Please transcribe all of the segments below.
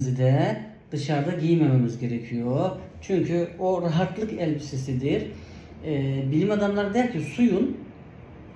de dışarıda giymememiz gerekiyor. Çünkü o rahatlık elbisesidir. Ee, bilim adamları der ki suyun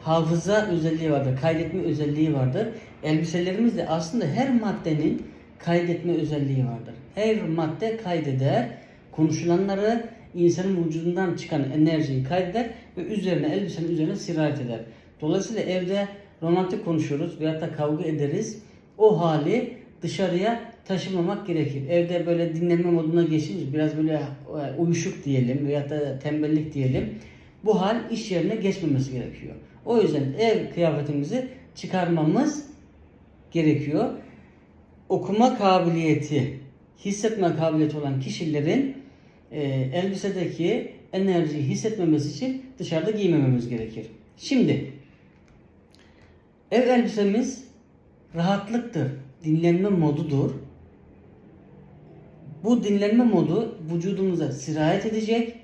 hafıza özelliği vardır, kaydetme özelliği vardır. Elbiselerimizde aslında her maddenin kaydetme özelliği vardır. Her madde kaydeder, konuşulanları insanın vücudundan çıkan enerjiyi kaydeder ve üzerine elbisenin üzerine sirayet eder. Dolayısıyla evde romantik konuşuyoruz veyahut da kavga ederiz. O hali dışarıya taşımamak gerekir. Evde böyle dinlenme moduna geçince biraz böyle e, uyuşuk diyelim veyahut da tembellik diyelim. Bu hal iş yerine geçmemesi gerekiyor. O yüzden ev kıyafetimizi çıkarmamız gerekiyor. Okuma kabiliyeti, hissetme kabiliyeti olan kişilerin e, elbisedeki enerjiyi hissetmemesi için dışarıda giymememiz gerekir. Şimdi ev elbisemiz rahatlıktır, dinlenme modudur. Bu dinlenme modu vücudumuza sirayet edecek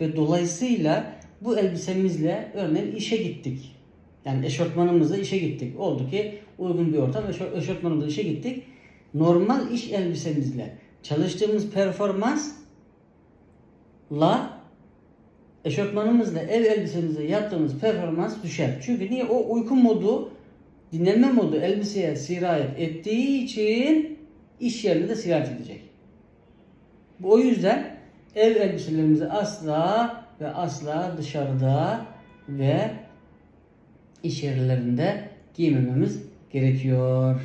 ve dolayısıyla bu elbisemizle örneğin işe gittik. Yani eşortmanımızla işe gittik. Oldu ki uygun bir ortam eşor- eşortmanımızla işe gittik. Normal iş elbisemizle çalıştığımız performansla eşortmanımızla ev elbisemizle yaptığımız performans düşer. Çünkü niye? O uyku modu, dinlenme modu elbiseye sirayet ettiği için iş yerine de sirayet edecek. Bu o yüzden ev elbiselerimizi asla ve asla dışarıda ve iş yerlerinde giymememiz gerekiyor.